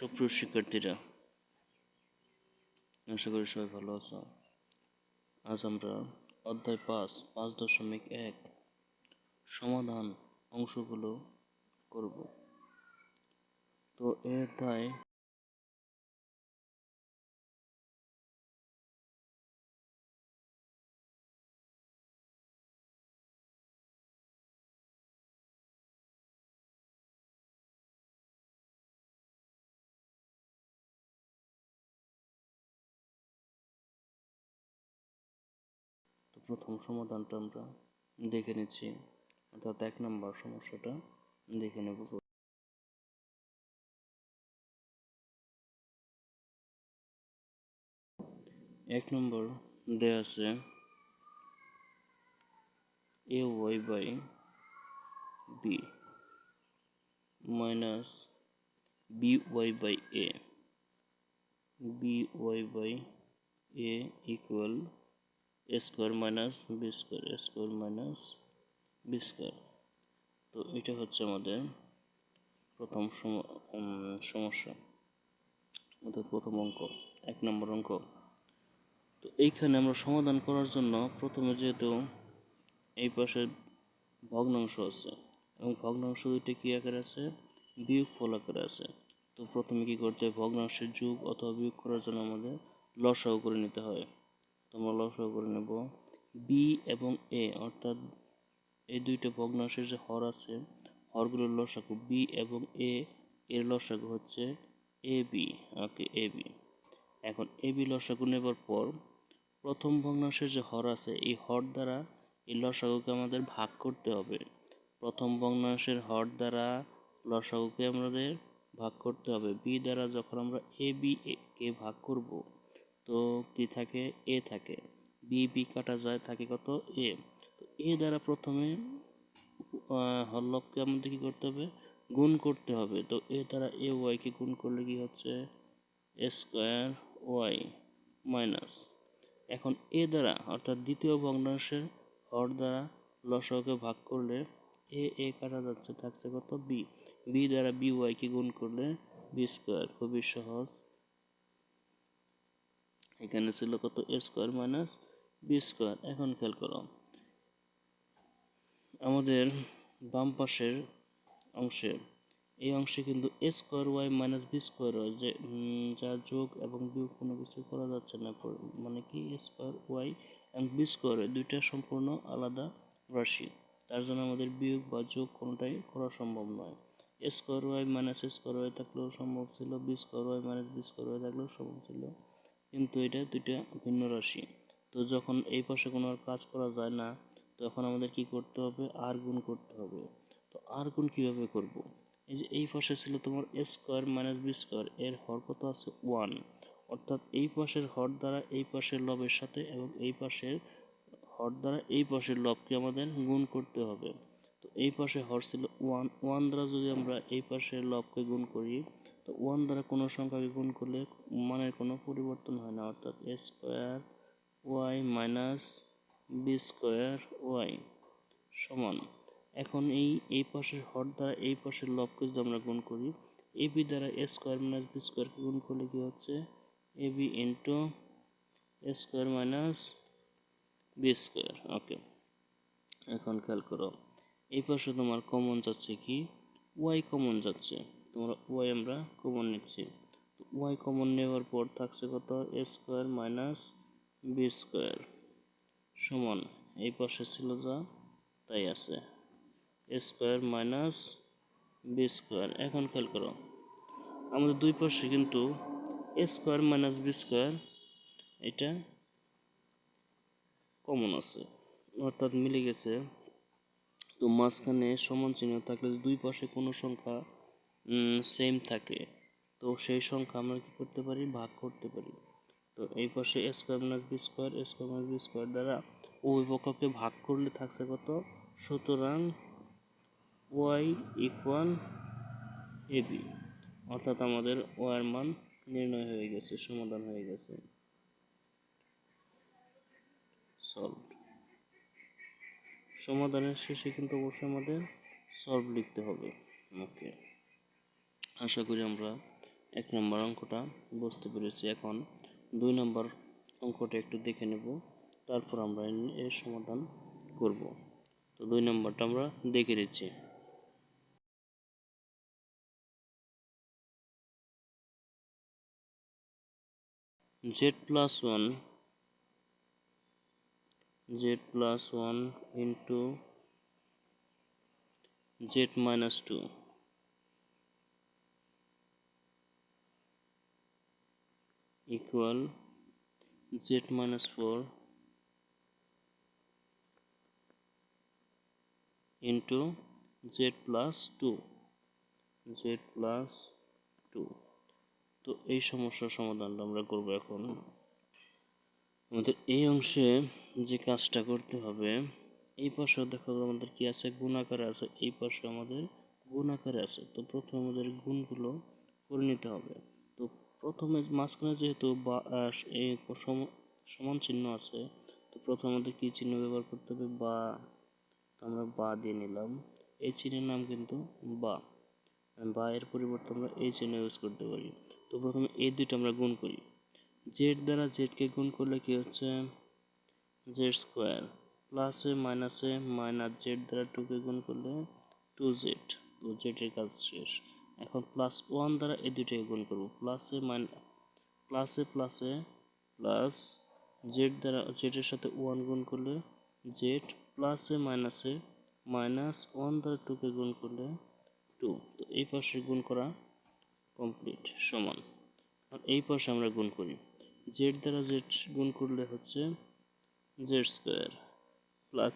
সুপ্রিয় শিক্ষার্থীরা, আশা করি সবাই ভালো আছো। আজ আমরা অধ্যায় পাঁচ পাঁচ দশমিক এক সমাধান অংশগুলো করব। তো এ অধ্যায় প্রথম সমাধানটা আমরা দেখে নিচ্ছি। অর্থাৎ এক নম্বর সমস্যাটা দেখে নেব। এক নম্বর দেয়া আছে, A Y by B minus B Y by A. B Y by A equal A square minus B square A square minus B square. তো এটা হচ্ছে আমাদের প্রথম সমস্যা অর্থাৎ প্রথম অঙ্ক, এক নম্বর অঙ্ক। তো এইখানে আমরা সমাধান করার জন্য প্রথমে যেহেতু এই পাশে ভগ্নাংশ আছে, এবং ভগ্নাংশ দুইটা কী আকারে আছে? বিয়োগ ফল আকারে আছে। তো প্রথমে কি করতে হয়? ভগ্নাংশের যুগ অথবা বিয়োগ করার জন্য আমাদের লসাও করে নিতে হয়। তোমরা লসাও করে নেব। বি এবং এ অর্থাৎ এই দুইটা ভগ্নাংশের যে হর আছে, হরগুলোর লসাগু বি এবং এ এর লসাগু হচ্ছে A B okay A B এখন এ বি লসাগু নেবার পর প্রথম ভগ্নাংশের যে হর আছে, এই হর দ্বারা এই লসাগুকে আমাদের ভাগ করতে হবে। প্রথম ভগ্নাংশের হর দ্বারা লসাগুকে আমাদের ভাগ করতে হবে। বি দ্বারা যখন আমরা এ বি কে ভাগ করব তো কি থাকে? এ থাকে। বি বি কাটা যায়, থাকে কত? এ। তো এ দ্বারা প্রথমে হরলবকে আমাদের কি করতে হবে? গুণ করতে হবে। তো এ দ্বারা এ ওয়াইকে গুণ করলে কি হচ্ছে? Square Y minus. এখন এ দ্বারা, অর্থাৎ দ্বিতীয় ভগ্নাংশের হর দ্বারা লসকে ভাগ করলে এ এ কাটা যাচ্ছে, থাকছে কত? বি। বি দ্বারা বি ওয়াইকে গুণ করলে বি স্কোয়ার। খুবই সহজ। এখানে ছিল কত? A square minus B square এখন খেয়াল করো। আমাদের বাম পাশের অংশে, এই অংশে কিন্তু A square Y minus B square Y যে যা যোগ এবং বিয়োগ কোনো কিছু করা যাচ্ছে না। মানে কি? এ স্কোয়ার ওয়াই এবং বি স্কোয়ার দুইটা সম্পূর্ণ আলাদা রাশি। তার জন্য আমাদের বিয়োগ বা যোগ কোনোটাই করা সম্ভব নয়। A square Y minus A square Y থাকলেও সম্ভব ছিল B square Y minus B square Y থাকলেও সম্ভব ছিল। কিন্তু এটা দুইটা ভিন্ন রাশি। তো যখন এই পাশে কোনো আর কাজ করা যায় না, তখন আমাদের কি করতে হবে? আর গুণ করতে হবে। তো আর গুণ কীভাবে করব? এই যে এই পাশে ছিল তোমার A square minus B square এর হর কত আছে? ওয়ান অর্থাৎ এই পাশের হর দ্বারা এই পাশের লবের সাথে এবং এই পাশের হর দ্বারা এই পাশের লবকে আমাদের গুণ করতে হবে। তো এই পাশে হর ছিল ওয়ান ওয়ান দ্বারা যদি আমরা এই পাশের লবকে গুণ করি তো ওয়ান দ্বারা কোনো সংখ্যাকে গুণ করলে মানের কোনো পরিবর্তন হয় না, অর্থাৎ A square Y minus B square Y সমান। এখন এই এই পাশের হর দ্বারা এই পাশের লবকে যদি আমরা গুণ করি এ বি দ্বারা এ স্কোয়ার মাইনাস বি স্কোয়ারকে গুণ করলে কি হচ্ছে? A B into A square minus B square okay এখন খেয়াল করো, এই পাশে তোমার কমন যাচ্ছে কি? ওয়াই কমন যাচ্ছে। তোমরা ওয়াই আমরা কমন নিচ্ছি। ওয়াই কমন নেওয়ার পর থাকছে কত? A square minus B square সমান। এই পাশে ছিল যা, তাই আছে। A square minus B square এখন খেয়াল করো, আমাদের দুই পাশে কিন্তু A square minus B square এটা কমন আছে। অর্থাৎ মিলে গেছে। তো মাঝখানে সমান চিহ্ন থাকলে দুই পাশে কোনো সংখ্যা সেম থাকে। তো সেই সংখ্যা আমরা কি করতে পারি? ভাগ করতে পারি। তো এই পাশে A square minus B square square minus B square দ্বারা পক্ষকে ভাগ করলে থাকছে কত? সুতরাং ওয়াই ইকুয়াল এ অর্থাৎ আমাদের ওয়ার মান নির্ণয় হয়ে গেছে, সমাধান হয়ে গেছে। সলভ সমাধানের শেষে কিন্তু অবশ্যই আমাদের সলভ লিখতে হবে। ওকে আশা করি আমরা এক নম্বর অঙ্কটা বুঝতে পেরেছি। এখন দুই নম্বর অঙ্কটা একটু দেখে নেব, তারপর আমরা এর- সমাধান করব। তো দুই নম্বরটা আমরা দেখে নিচ্ছি। Z plus 1 z plus 1 into z minus 2 equal z minus 4 into z plus 2 z plus 2 তো এই সমস্যার সমাধানটা আমরা করব এখন। আমাদের এই অংশে যে কাজটা করতে হবে, এই পাশেও দেখো আমাদের কি আছে? গুণ আকারে আছে। এই পাশে আমাদের গুণ আকারে আছে। তো প্রথমে আমাদের গুণগুলো করে নিতে হবে। তো প্রথমে মাঝখানে যেহেতু বা সমান চিহ্ন আছে, তো প্রথমে আমাদের কি চিহ্ন ব্যবহার করতে হবে? বা আমরা বা দিয়ে নিলাম। এই চিহ্নের নাম কিন্তু বা। বা এর পরিবর্তে আমরা এই চিহ্ন ইউজ করতে পারি। তো প্রথমে এই দুইটা আমরা গুণ করি। জেড দ্বারা জেডকে গুণ করলে কি হচ্ছে? জেড স্কোয়ার প্লাসে মাইনাসে মাইনাস জেড দ্বারা টুকে গুণ করলে টু জেড তো জেডের কাজ শেষ। এখন প্লাস ওয়ান দ্বারা এই দুইটাকে গুণ করব। প্লাসে মাইন প্লাসে প্লাসে প্লাস জেড দ্বারা জেডের সাথে ওয়ান গুণ করলে জেড প্লাসে মাইনাসে মাইনাস ওয়ান দ্বারা টুকে গুণ করলে টু তো এই পাশে গুণ করা কমপ্লিট সমান। আর এই পাশে আমরা গুণ করি। জেড দ্বারা জেড গুণ করলে হচ্ছে জেড স্কোয়ার প্লাস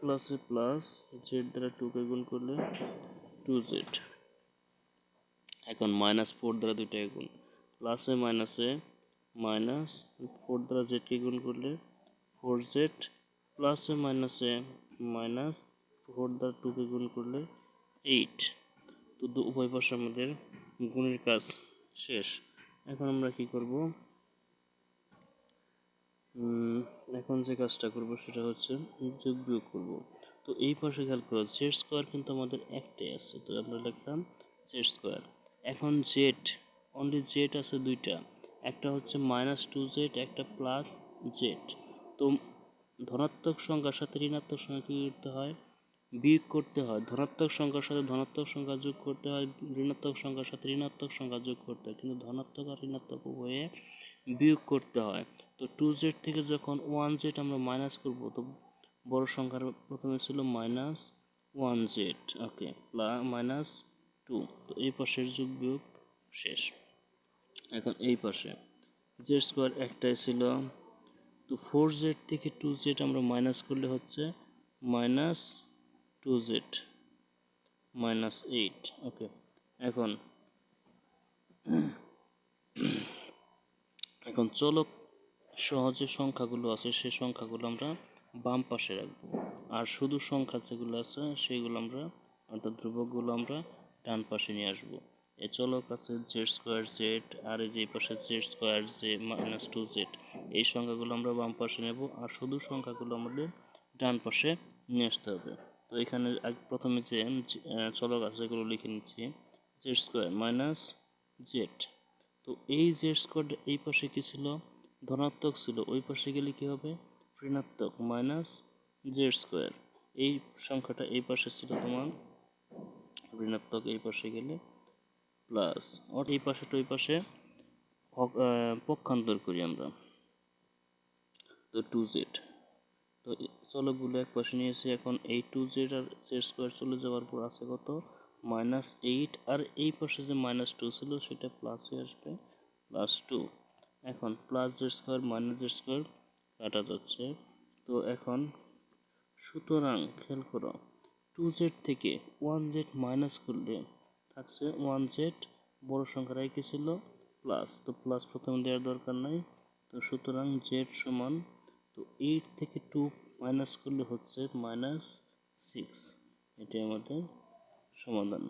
প্লাসে প্লাস জেড দ্বারা টুকে গুণ করলে টু জেড এখন মাইনাস ফোর দ্বারা দুইটাকে গুণ। প্লাসে মাইনাসে মাইনাস ফোর দ্বারা জেডকে গুণ করলে ফোর জেড প্লাসে মাইনাসে মাইনাস ফোর দ্বারা টুকে গুণ করলে এইট তো দু উভয় পাশে আমাদের গুণের কাজ শেষ। এখন আমরা কি করব? এখন যে কাজটা করব সেটা হচ্ছে যোগ বিয়োগ করব। তো এই পাশে খেয়াল করো জেড স্কোয়ার কিন্তু আমাদের একটাই আছে। তো আমরা লিখলাম জেড স্কোয়ার এখন জেড অনলি জেড আছে দুইটা। একটা হচ্ছে মাইনাস টু জেড একটা প্লাস জেড তো ধনাত্মক সংখ্যার সাথে ঋণাত্মক সংখ্যা কী করতে হয়? বিয়োগ করতে হয়। ধনাত্মক সংখ্যার সাথে ধনাত্মক সংখ্যা যোগ করতে হয়, ঋণাত্মক সংখ্যার সাথে ঋণাত্মক সংখ্যা যোগ করতে হয়। কিন্তু ধনাত্মক আর ঋণাত্মক উভয়ে বিয়োগ করতে হয়। তো টু জেড থেকে যখন ওয়ান জেড আমরা মাইনাস করব, তো বড় সংখ্যার প্রথমে ছিল minus one Z okay plus minus two তো এই পাশের যোগ বিয়োগ শেষ। এখন এই পাশে। জেড স্কোয়ার একটাই ছিল। তো ফোর জেড থেকে টু জেড আমরা মাইনাস করলে হচ্ছে minus two Z minus eight okay এখন এখন চলক সহ যে সংখ্যাগুলো আছে সেই সংখ্যাগুলো আমরা বাম পাশে রাখব। আর শুধু সংখ্যা যেগুলো আছে, সেগুলো আমরা, অর্থাৎ ধ্রুবকগুলো আমরা ডান পাশে নিয়ে আসব। এই চলক আছে জেড স্কোয়ার জেড আর এই যে পাশে Z square Z minus two Z এই সংখ্যাগুলো আমরা বাম পাশে নেব, আর শুধু সংখ্যাগুলো আমাদের ডান পাশে নিয়ে আসতে হবে। তো এখানে প্রথমে যে চলক আছে এগুলো লিখে নিচ্ছি। জেড স্কোয়ার মাইনাস জেড তো এই জেড স্কোয়ার এই পাশে কি ছিল? ধনাত্মক ছিল, ওই পাশে গেলে কী হবে? ঋণাত্মক মাইনাস জেড স্কোয়ার এই সংখ্যাটা এই পাশে ছিল তোমার ঋণাত্মক এই পাশে গেলে প্লাস আর এই পাশেটা ওই পাশে পক্ষান্তর করি আমরা। তো টু জেড তো চলকগুলো এক পাশে নিয়েছি এখন এই টু জেড আর জেড স্কোয়ার চলে যাওয়ার পর আছে কত? মাইনাস এইট আর এই পাশে যে মাইনাস টু ছিল সেটা প্লাস হয়ে আসবে প্লাস টু এখন plus Z square minus Z square কাটা যাচ্ছে। তো এখন সুতরাং, খেয়াল করো টু জেড থেকে ওয়ান জেড মাইনাস করলে থাকছে ওয়ান জেড বড় সংখ্যার কি ছিল? প্লাস তো প্লাস প্রথমে দেওয়ার দরকার নাই। তো সুতরাং জেড সমান, তো এইট থেকে টু মাইনাস করলে হচ্ছে মাইনাস সিক্স এটাই আমাদের সমাধান।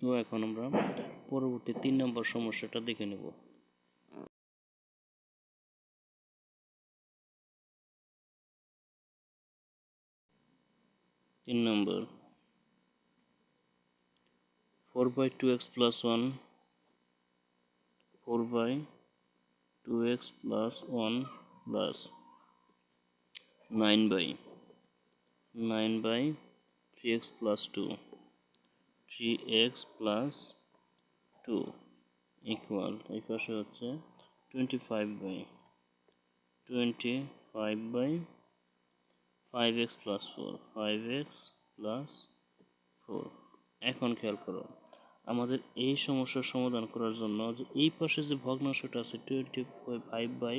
তো এখন আমরা পরবর্তী তিন নম্বর সমস্যাটা দেখে নেব। তিন number. Four by two X plus one four by two X plus one plus nine by nine by three X plus two three X plus two equal এই পাশে হচ্ছে twenty five by twenty five by five X plus four five X plus four এখন খেয়াল করো, আমাদের এই সমস্যার সমাধান করার জন্য যে এই পাশে যে ভগ্নাংশটা আছে twenty five by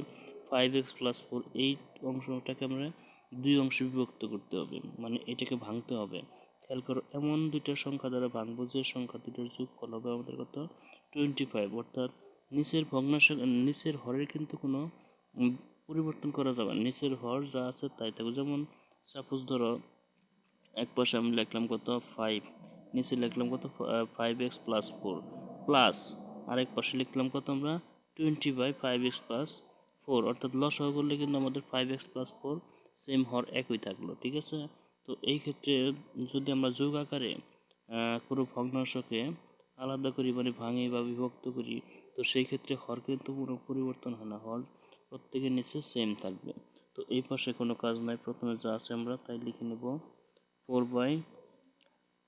five X plus four এই অংশটাকে আমরা দুই অংশে বিভক্ত করতে হবে মানে এটাকে ভাঙতে হবে। খেয়াল করো, এমন দুইটা সংখ্যা দ্বারা ভাঙবো যে সংখ্যা দুটোর যোগফল হবে আমাদের কত? টোয়েন্টি ফাইভ অর্থাৎ নিচের ভগ্নাংশ, নিচের হরের কিন্তু কোনো পরিবর্তন করা যাবে না। নিচের হর যা আছে তাই থাকবে, যেমন সাপোজ ধরো, এক পাশে আমি লিখলাম কত? ফাইভ নিচে লিখলাম কত? Five X plus four plus আরেক পাশে লিখলাম কত আমরা? Twenty by five X plus four অর্থাৎ লস লসাগু করলে কিন্তু আমাদের five X plus four same হর একই থাকল, ঠিক আছে? তো এই ক্ষেত্রে যদি আমরা যোগ আকারে কোনো ভগ্নাংশকে আলাদা করি মানে ভাঙি বা বিভক্ত করি, তো সেই ক্ষেত্রে হর কিন্তু কোনো পরিবর্তন হয় না। হর প্রত্যেকের নিচে সেম থাকবে। তো এই পাশে কোনো কাজ নাই, প্রথমে যা আছে আমরা তাই লিখে নেব four by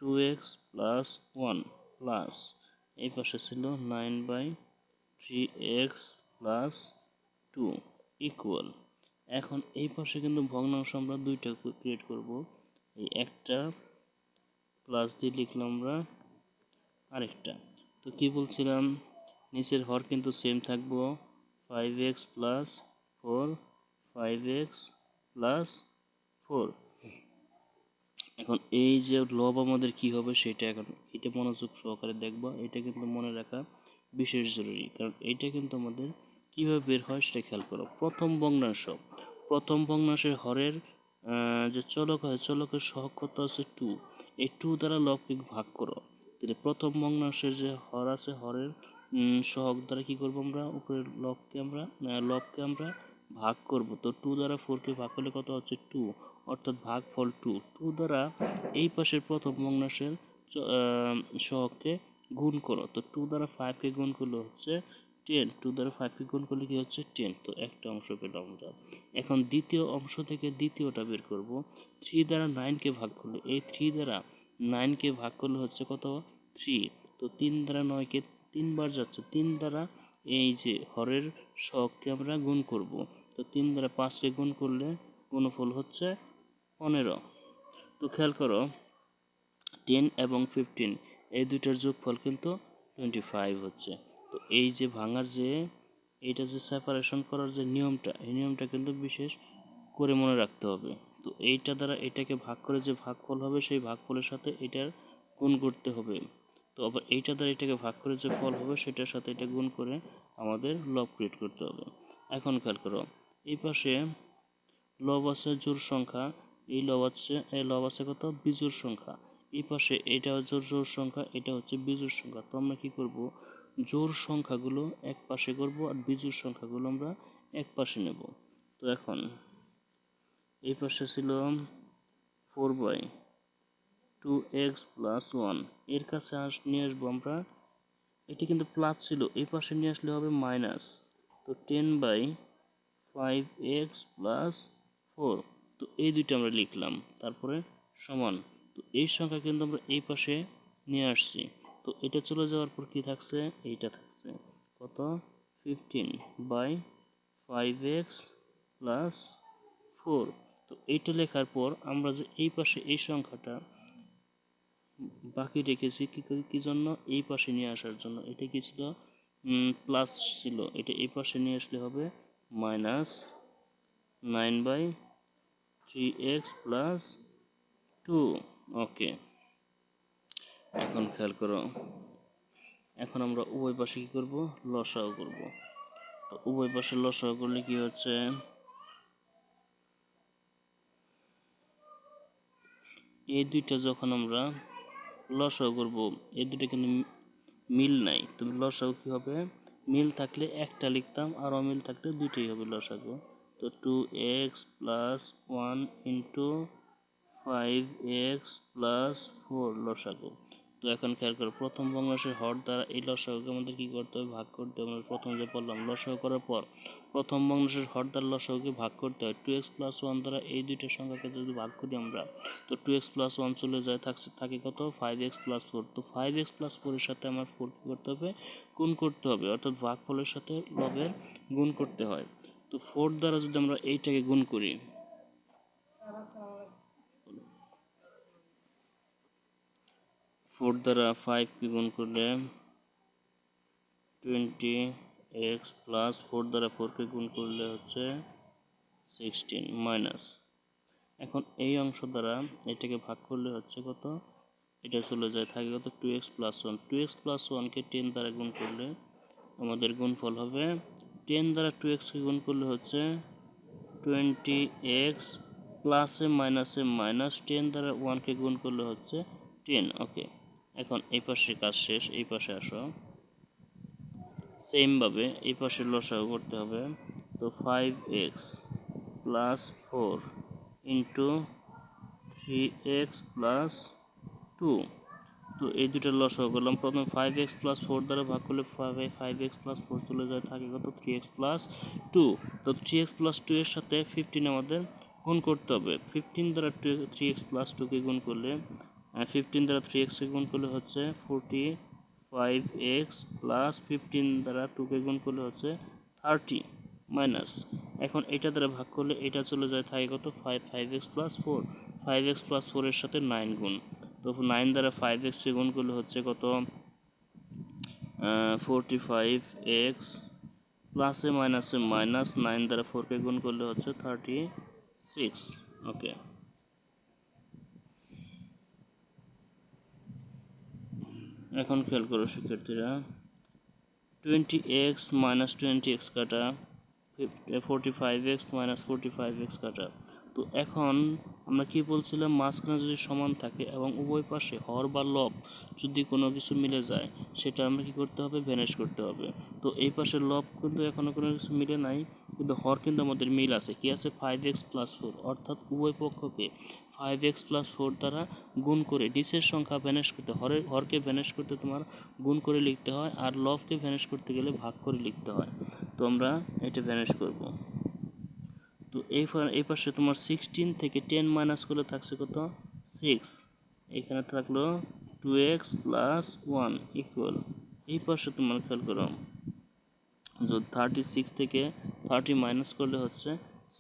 two X plus one plus, এই পাশে ছিল nine by three X plus two equal. এখন এই পাশে কিন্তু ভগ্নাংশ আমরা দুইটা ক্রিয়েট করব, এই একটা প্লাস দিয়ে লিখলাম আমরা আরেকটা। তো কি বলছিলাম? নিচের হর কিন্তু সেম থাকব five X plus four five X plus four এখন এই যে লব আমাদের কি হবে সেটা এখন এটা মনোযোগ সহকারে দেখব, এটা কিন্তু মনে রাখা বিশেষ জরুরি। কারণ এটা কিন্তু আমাদের কীভাবে বের হয় সেটা খেয়াল করো। প্রথম ভগ্নাংশ, প্রথম ভগ্নাংশের হরের যে চলক হয়, চলকের সহগ কত আছে? টু এই টু দ্বারা লবকে ভাগ করো। তাহলে প্রথম ভগ্নাংশের যে হর আছে, হরের সহগ দ্বারা কি করব আমরা? উপরের লবকে আমরা লবকে আমরা ভাগ করব, তো টু দ্বারা ফোরকে ভাগ করলে কত হচ্ছে টু অর্থাৎ ভাগফল টু টু দ্বারা এই পাশের প্রথম ভগ্নাংশের সহগকে গুণ করো। তো টু দ্বারা ফাইভকে গুণ করলে হচ্ছে টেন টু দ্বারা ফাইভকে গুণ করলে কি হচ্ছে টেন তো একটা অংশ পেলাম আমরা। এখন দ্বিতীয় অংশ থেকে দ্বিতীয়টা বের করব। থ্রি দ্বারা নাইনকে ভাগ করলে, এই থ্রি দ্বারা নাইনকে ভাগ করলে হচ্ছে কত? থ্রি তো তিন দ্বারা নয়কে তিনবার যাচ্ছে। তিন দ্বারা এই যে হরের শখকে আমরা গুণ করব। তো তিন দ্বারা পাঁচকে গুণ করলে গুণফল হচ্ছে পনেরো। তো খেয়াল করো টেন এবং ফিফটিন এই দুইটার যোগফল কিন্তু টোয়েন্টি ফাইভ হচ্ছে। তো এই যে ভাঙার যে, এইটা যে সেপারেশন করার যে নিয়মটা, এই নিয়মটা কিন্তু বিশেষ করে মনে রাখতে হবে। তো এইটা দ্বারা এটাকে ভাগ করে যে ভাগফল হবে, সেই ভাগফলের সাথে এটার গুণ করতে হবে। তো আবার এইটা দ্বারা এটাকে ভাগ করে যে ফল হবে, সেটার সাথে এটা গুণ করে আমাদের লব ক্রিয়েট করতে হবে। এখন খেয়াল করো, এই পাশে লব আছে জোর সংখ্যা, এই লব আছে, এই লব আছে কত? বিজোড় সংখ্যা। এই পাশে এটা জোর জোর সংখ্যা, এটা হচ্ছে বিজোড় সংখ্যা। তো আমরা কী করব? জোর সংখ্যাগুলো এক পাশে করব আর বিজোড় সংখ্যাগুলো আমরা এক পাশে নেব। তো এখন এই পাশে ছিল four by two X plus ওয়ানের কাছে আস, নিয়ে আসব আমরা। এটি কিন্তু প্লাস ছিল। এই পাশে নিয়ে আসলে হবে মাইনাস তো ten by five X plus four তো এই দুইটা আমরা লিখলাম। তারপরে সমান। তো এই সংখ্যা কিন্তু আমরা এই পাশে নিয়ে আসছি। তো এটা চলে যাওয়ার পর কি থাকছে? এইটা থাকছে। কত? Fifteen by five X plus four তো এইটা লেখার পর আমরা যে এই পাশে এই সংখ্যাটা বাকি রেখেছি কি করে- কি জন্য? এই পাশে নিয়ে আসার জন্য। এটা কি ছিল? প্লাস ছিল। এটা এই পাশে নিয়ে আসলে হবে minus nine by three X plus two okay এখন খেয়াল করো। এখন আমরা উভয় পাশে কি করব? লসাও করব। তো উভয় পাশে লসাও করলে কি হচ্ছে? এই দুইটা যখন আমরা লসাও করব। এই দুটো কিন্তু মিল নাই। তুমি লসাও কী হবে? মিল থাকলে একটা লিখতাম আর অমিল থাকলে দুইটাই হবে লসাগু। তো two X plus one into five X plus four লসাগু। তো এখন খেয়াল করো, প্রথম ভগ্নাংশের হর দ্বারা এই লসাগুকে আমাদের কি করতে হবে? ভাগ করতে হবে। আমরা প্রথম যে বললাম লসাগু করার পর প্রথম ভগ্নাংশের হর দ্বারা লসাগুকে ভাগ করতে হয়। টু এক্স প্লাস ওয়ান দ্বারা এই দুইটা সংখ্যাকে যদি ভাগ করি আমরা, তো টু এক্স প্লাস ওয়ান চলে যায়, থাকছে, থাকে কত? ফাইভ এক্স প্লাস ফোর তো ফাইভ এক্স প্লাস ফোরের সাথে আমার ফোর কী করতে হবে? গুণ করতে হবে। অর্থাৎ ভাগ ফলের সাথে লবের গুণ করতে হয়। তো ফোর দ্বারা যদি আমরা এইটাকে গুণ করি ফোর দ্বারা ফাইভকে গুণ করলে টোয়েন্টি এক্স প্লাস ফোর দ্বারা ফোরকে গুণ করলে হচ্ছে সিক্সটিন মাইনাস এখন এই অংশ দ্বারা এটাকে ভাগ করলে হচ্ছে কত? এটা চলে যায়, থাকে কত? Two X plus one two X plus ওয়ানকে টেন দ্বারা গুণ করলে আমাদের গুণফল হবে টেন দ্বারা টু এক্সকে গুণ করলে হচ্ছে টোয়েন্টি এক্স প্লাসে মাইনাসে মাইনাস টেন দ্বারা ওয়ানকে গুণ করলে হচ্ছে টেন ওকে এখন এই পাশে কাজ শেষ, এই পাশে আসো। সেমভাবে এই পাশে লসাগু করতে হবে। তো five X plus four into three X plus two তো এই দুটো লসাগু করলাম। প্রথমে ফাইভ এক্স প্লাস ফোর দ্বারা ভাগ করলে five five X plus four চলে যায়, থাকে কত? থ্রি এক্স প্লাস টু তো থ্রি এক্স প্লাস টু এর সাথে ফিফটিন আমাদের গুণ করতে হবে। ফিফটিন দ্বারা টু থ্রি এক্স প্লাস টুকে গুণ করলে ফিফটিন দ্বারা থ্রি এক্সকে গুণ করলে হচ্ছে forty five X plus fifteen দ্বারা টুকে গুণ করলে হচ্ছে থার্টি মাইনাস এখন এটা দ্বারা ভাগ করলে এটা চলে যায় থাকে কত? Five five X plus four five X plus ফোরের সাথে নাইন গুণ। তো নাইন দ্বারা ফাইভ এক্সকে গুণ করলে হচ্ছে কত? ফোরটি ফাইভ এক্স প্লাসে মাইনাসে মাইনাস নাইন দ্বারা ফোরকে গুণ করলে হচ্ছে থার্টি সিক্স ওকে এখন খেয়াল করো শিক্ষার্থীরা। Twenty X minus twenty X কাটা forty five X minus forty five X কাটা। তো এখন আমরা কি বলছিলাম? মাঝখানে যদি সমান থাকে এবং উভয় পাশে হর বা লব যদি কোনো কিছু মিলে যায়, সেটা আমরা কি করতে হবে? ভ্যানিশ করতে হবে। তো এই পাশে লব কিন্তু এখনও কোনো কিছু মিলে নাই, কিন্তু হর কিন্তু আমাদের মিল আছে। কি আছে? ফাইভ এক্স প্লাস ফোর অর্থাৎ উভয় পক্ষকে ফাইভ এক্স প্লাস ফোর দ্বারা গুণ করে ডিসের সংখ্যা ভ্যানিশ করতে হরের হরকে ভ্যানিশ করতে তোমার গুণ করে লিখতে হয় আর লভকে ভ্যানিশ করতে গেলে ভাগ করে লিখতে হয়। তো আমরা এটা ভ্যানিশ করব। তো এই এই পাশে তোমার সিক্সটিন থেকে টেন মাইনাস করলে থাকছে কত? সিক্স এখানে থাকল two X plus one equal এই পাশে তোমার খেয়াল করো। যদি থার্টি সিক্স থেকে থার্টি মাইনাস করলে হচ্ছে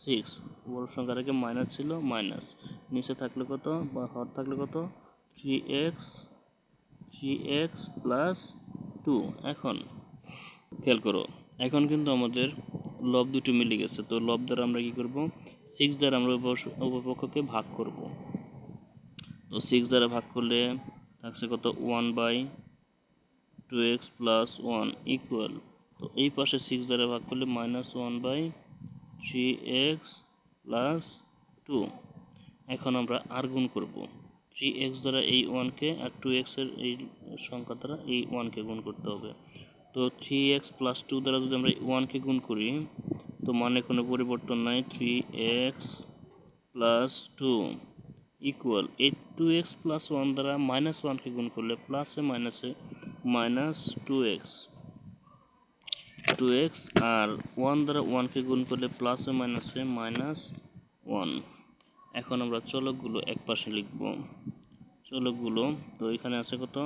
সিক্স বড় সংখ্যার আগে মাইনাস ছিল মাইনাস নিচে থাকলে কত বা হর থাকলে কত? Three X three X plus two এখন খেয়াল করো, এখন কিন্তু আমাদের লব দুটো মিলে গেছে, তো লব দ্বারা আমরা কি করব? সিক্স দ্বারা আমরা উপপক্ষকে ভাগ করব। তো সিক্স দ্বারা ভাগ করলে থাকছে কত? One by two X plus one equal তো এই পাশে সিক্স দ্বারা ভাগ করলে minus one by three X plus two এখন আমরা আর গুণ করব। থ্রি এক্স দ্বারা এই ওয়ানকে আর টু এক্সের এই সংখ্যা দ্বারা এই ওয়ানকে গুণ করতে হবে। তো থ্রি এক্স প্লাস টু দ্বারা যদি আমরা ওয়ানকে গুণ করি, তো মানে কোনো পরিবর্তন নাই। Three X plus two equal এই টু এক্স প্লাস ওয়ান দ্বারা মাইনাস ওয়ানকে গুণ করলে প্লাসে মাইনাসে minus two X two X আর ওয়ান দ্বারা ওয়ানকে গুণ করলে প্লাসে মাইনাসে মাইনাস ওয়ান এখন আমরা চলকগুলো এক পাশে লিখব। চলকগুলো, তো এখানে আছে কত?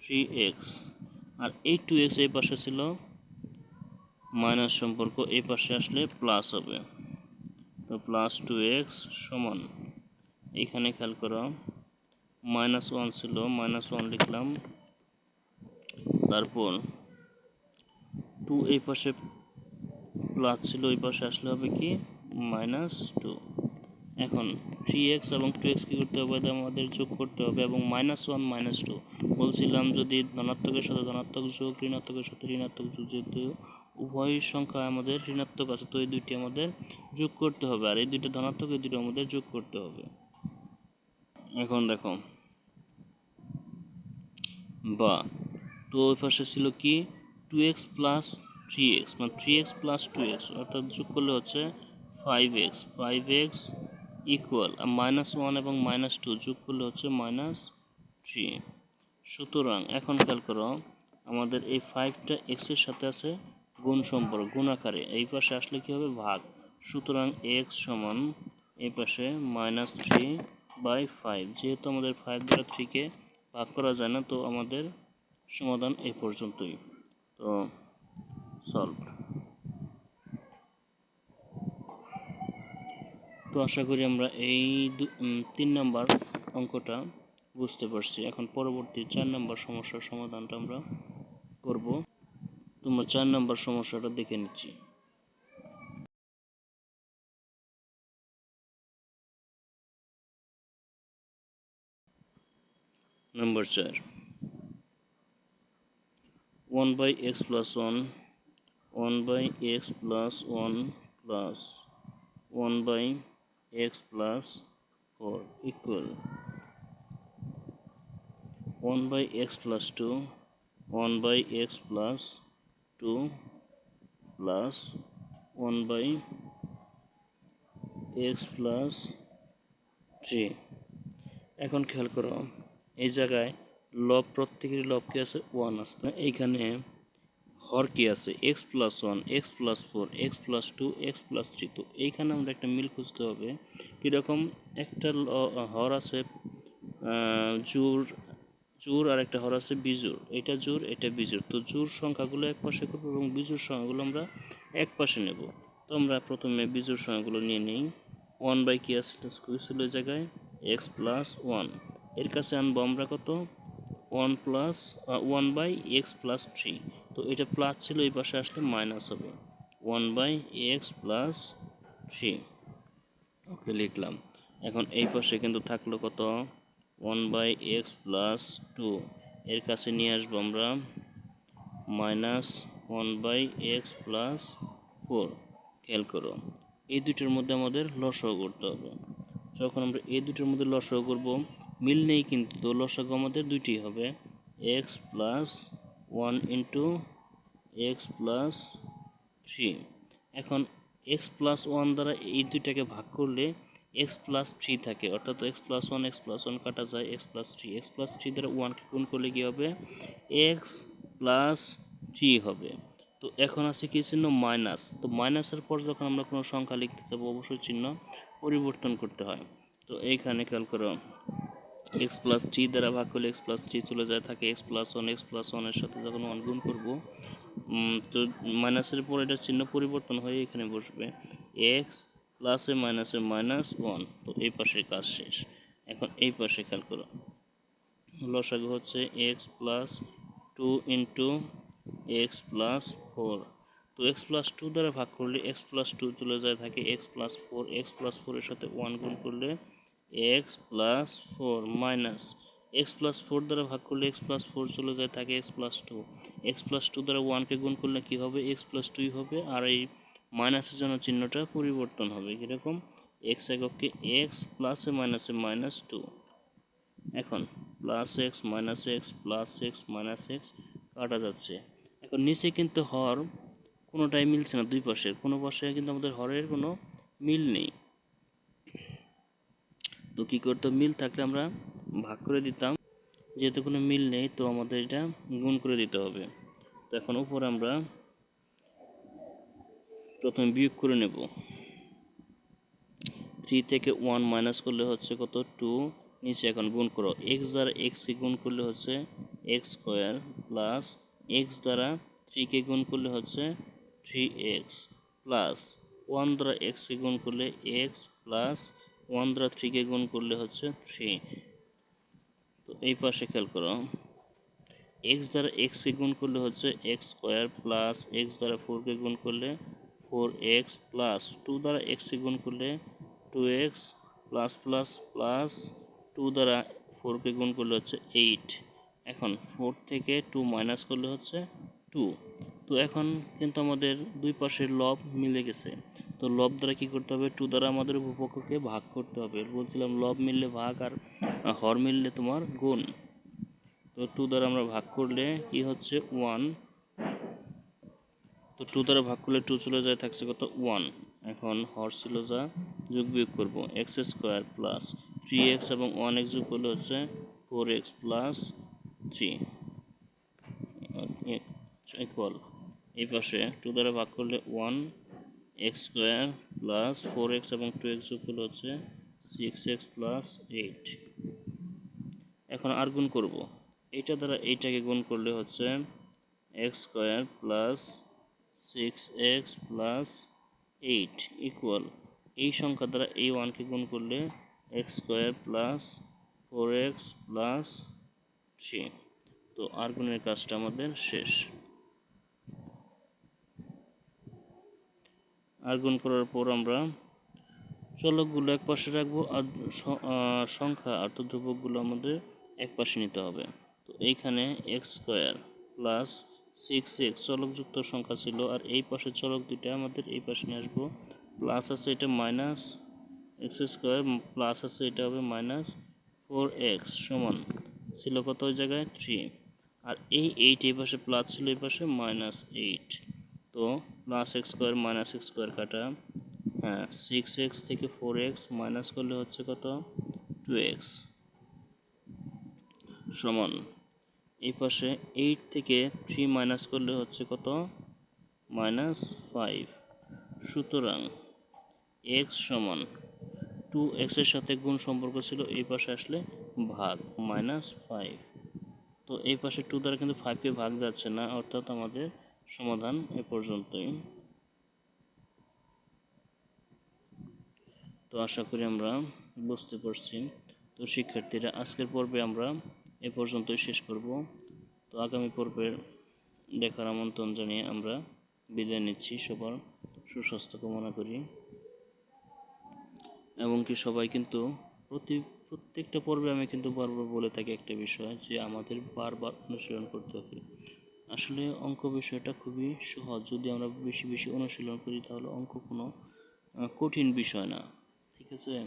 থ্রি এক্স আর এই টু এক্স এই পাশে ছিল মাইনাস সম্পর্ক এই পাশে আসলে প্লাস হবে। তো প্লাস টু এক্স সমান। এখানে খেয়াল করো মাইনাস ওয়ান ছিল মাইনাস ওয়ান লিখলাম। তারপর টু এই পাশে প্লাস ছিল, ওই পাশে আসলে হবে কি? মাইনাস টু এখন থ্রি এক্স এবং টু এক্স কী করতে হবে? আমাদের যোগ করতে হবে এবং মাইনাস ওয়ান মাইনাস টু বলছিলাম যদি ধনাত্মকের সাথে ধনাত্মক যোগ, ঋণাত্মকের সাথে ঋণাত্মক যোগ, যেহেতু উভয় সংখ্যা আমাদের ঋণাত্মক আছে, তো এই দুইটি আমাদের যোগ করতে হবে। আর এই দুইটা ধনাত্মক, এই দুটো আমাদের যোগ করতে হবে। এখন দেখো। বা, তো ওই পাশে ছিল কি? Two X plus three X মানে three X plus two X অর্থাৎ যোগ করলে হচ্ছে five X five X equal minus one এবং মাইনাস টু যোগ করলে হচ্ছে মাইনাস থ্রি সুতরাং এখন খেয়াল করো, আমাদের এই ফাইভটা এক্সের সাথে আছে গুণ সম্পর্ক, গুণ আকারে। এই পাশে আসলে কি হবে? ভাগ। সুতরাং এক্স সমান এই পাশে মাইনাস থ্রি বাই ফাইভ যেহেতু আমাদের ফাইভ দ্বারা থ্রিকে ভাগ করা যায় না, তো আমাদের সমাধান এই পর্যন্তই। তো সলভ তো আশা করি আমরা এই তিন নাম্বার অঙ্কটা বুঝতে পারছি। এখন পরবর্তী চার নাম্বার সমস্যার সমাধানটা আমরা করব। তোমরা চার নাম্বার সমস্যাটা দেখে নিচ্ছি। নাম্বার চার। One by X plus one one by X plus one plus one by X plus four equal one by X plus two one by X plus two plus one by X plus three এখন খেয়াল করো, এই জায়গায় লব প্রত্যেকেরই লব আছে? One আছে। এইখানে হর কি আছে X plus one X plus four X plus two X plus three তো এইখানে আমরা একটা মিল খুঁজতে হবে। কীরকম একটা হর আছে জোর জোর আর একটা হর আছে বিজোর এটা জোর এটা বিজোর তো জোর সংখ্যাগুলো এক পাশে করব এবং বিজোর সংখ্যাগুলো আমরা এক পাশে নেব। তো আমরা প্রথমে বিজোর সংখ্যাগুলো নিয়ে নিই। ওয়ান বাই কি আসলে ছিল জায়গায়। এক্স প্লাস ওয়ানের কাছে আনব আমরা কত? One plus one by X plus three তো এটা প্লাস ছিল, এই পাশে আসলে মাইনাস হবে। One by X plus three okay, লিখলাম। এখন এই পাশে কিন্তু থাকল কত? One by X plus two এর কাছে নিয়ে আসব আমরা minus one by X plus four খেয়াল করো, এই দুটোর মধ্যে আমাদের লসাগু করতে হবে। যখন আমরা এই দুটোর মধ্যে লসাগু করব, মিল নেই কিন্তু তো লসাগু আমাদের দুইটি হবে। X plus one into X plus three. এখন এক্স প্লাস ওয়ান দ্বারা এই দুইটাকে ভাগ করলে এক্স প্লাস থ্রি থাকে। অর্থাৎ X plus one, X plus one কাটা যায় X plus three. X plus three দ্বারা ওয়ানকে গুণ করলে কী হবে? এক্স প্লাস থ্রি হবে। তো এখন আছে কি চিহ্ন? মাইনাস। তো মাইনাসের পর যখন আমরা কোনো সংখ্যা লিখতে যাব, অবশ্যই চিহ্ন পরিবর্তন করতে হয়। তো এইখানে খেয়াল করো। এক্স প্লাস থ্রি দ্বারা ভাগ করলে এক্স প্লাস থ্রি চলে যায় থাকে X plus one X plus ওয়ানের সাথে যখন ওয়ান গুণ করব তো মাইনাসের পর এটা চিহ্ন পরিবর্তন হয়ে এখানে বসবে এক্স প্লাসে মাইনাসে মাইনাস ওয়ান তো এই পাশে কাজ শেষ এখন এই পাশে খেয়াল করো লসাগু হচ্ছে X plus two into X plus four তো এক্স প্লাস টু দ্বারা ভাগ করলে এক্স প্লাস টু চলে যায় থাকে X plus four X plus ফোরের সাথে ওয়ান গুণ করলে X plus four minus X plus four দ্বারা ভাগ করলে এক্স প্লাস ফোর চলে যায় থাকে X plus two X plus two দ্বারা ওয়ানকে গুণ করলে কী হবে? এক্স প্লাস টুই হবে, আর এই মাইনাসের জন্য চিহ্নটা পরিবর্তন হবে। কীরকম? এক্স এককে এক্স প্লাসে মাইনাসে মাইনাস টু এখন plus X minus X plus X minus X কাটা যাচ্ছে। এখন নিচে কিন্তু হর কোনোটাই মিলছে না, দুই পাশের কোনো পাশে কিন্তু আমাদের হরের কোনো মিল নেই। তো কী করতো? মিল থাকলে আমরা ভাগ করে দিতাম। যেহেতু কোনো মিল নেই, তো আমাদের এটা গুণ করে দিতে হবে। তো এখন উপরে আমরা প্রথমে বিয়োগ করে নেব। থ্রি থেকে ওয়ান মাইনাস করলে হচ্ছে কত? টু নিচে এখন গুণ করো। এক্স দ্বারা এক্সকে গুণ করলে হচ্ছে এক্স স্কোয়ার প্লাস এক্স দ্বারা থ্রিকে গুণ করলে হচ্ছে থ্রি এক্স প্লাস ওয়ান দ্বারা এক্সকে গুণ করলে এক্স প্লাস ওয়ান দ্বারা থ্রিকে গুণ করলে হচ্ছে থ্রি তো এই পাশে খেয়াল করো। এক্স দ্বারা এক্সকে গুণ করলে হচ্ছে এক্স স্কোয়ার প্লাস এক্স দ্বারা ফোরকে গুণ করলে ফোর এক্স প্লাস টু দ্বারা এক্সকে গুণ করলে two X plus plus plus two দ্বারা ফোরকে গুণ করলে হচ্ছে এইট এখন ফোর থেকে টু মাইনাস করলে হচ্ছে টু তো এখন কিন্তু আমাদের দুই পাশের লব মিলে গেছে। তো লব দ্বারা কি করতে হবে? টু দ্বারা আমাদের উপপক্ষকে ভাগ করতে হবে। বলছিলাম লব মিললে ভাগ আর হর মিললে তোমার গুণ। তো টু দ্বারা আমরা ভাগ করলে কি হচ্ছে? ওয়ান তো টু দ্বারা ভাগ করলে টু চলে যায়, থাকছে কত? ওয়ান এখন হর ছিল যা? যোগ বিয়োগ করব। X square plus three X এবং ওয়ান এক্স যোগ করলে হচ্ছে four X plus three equal এই পাশে টু দ্বারা ভাগ করলে one X square plus four X এবং টু এক্স করলে হচ্ছে সিক্স এক্স প্লাস এইট এখন আর গুণ করব। এইটা দ্বারা এইটাকে গুণ করলে হচ্ছে X square plus six X plus eight equal এই সংখ্যা দ্বারা এই ওয়ানকে গুণ করলে X square plus four X plus three তো আর গুণের কাজটা আমাদের শেষ। আর গুণ করার পর আমরা চলকগুলো এক পাশে রাখব আর সংখ্যা আর তো ধ্রুবকগুলো আমাদের এক পাশে নিতে হবে। তো এইখানে X square plus six X চলকযুক্ত সংখ্যা ছিল আর এই পাশের চলক দুইটা আমাদের এই পাশে নিয়ে আসব। প্লাস আছে এটা মাইনাস এক্স স্কোয়ার প্লাস আছে এটা হবে মাইনাস ফোর এক্স সমান ছিল কত জায়গায়? থ্রি আর এই এইট এই পাশে প্লাস ছিল এই পাশে মাইনাস এইট তো plus X square minus X square কাটা। হ্যাঁ সিক্স এক্স থেকে ফোর এক্স মাইনাস করলে হচ্ছে কত? টু এক্স সমান। এই পাশে এইট থেকে থ্রি মাইনাস করলে হচ্ছে কত? মাইনাস ফাইভ সুতরাং এক্স সমান টু এক্সের সাথে গুণ সম্পর্ক ছিল, এই পাশে আসলে ভাগ মাইনাস ফাইভ তো এই পাশে টু দ্বারা কিন্তু ফাইভকে ভাগ যাচ্ছে না, অর্থাৎ আমাদের সমাধান এ পর্যন্তই। তো আশা করি আমরা বুঝতে পারছি। তো শিক্ষার্থীরা, আজকের পর্বে আমরা এ পর্যন্তই শেষ করব। তো আগামী পর্বের দেখার আমন্ত্রণ জানিয়ে আমরা বিদায় নিচ্ছি। সবার সুস্বাস্থ্য কামনা করি। এবং কি সবাই কিন্তু প্রতি, প্রত্যেকটা পর্বে আমি কিন্তু বারবার বলে থাকি একটা বিষয় যে আমাদের বারবার অনুশীলন করতে হবে। আসলে অঙ্ক বিষয়টা খুবই সহজ। যদি আমরা বেশি বেশি অনুশীলন করি, তাহলে অঙ্ক কোনো কঠিন বিষয় না। ঠিক আছে?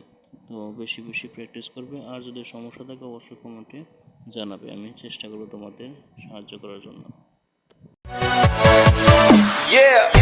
তো বেশি বেশি প্র্যাকটিস করবে। আর যদি সমস্যা থাকে, অবশ্যই কমেন্টে জানাবে। আমি চেষ্টা করব তোমাদের সাহায্য করার জন্য। Yeah.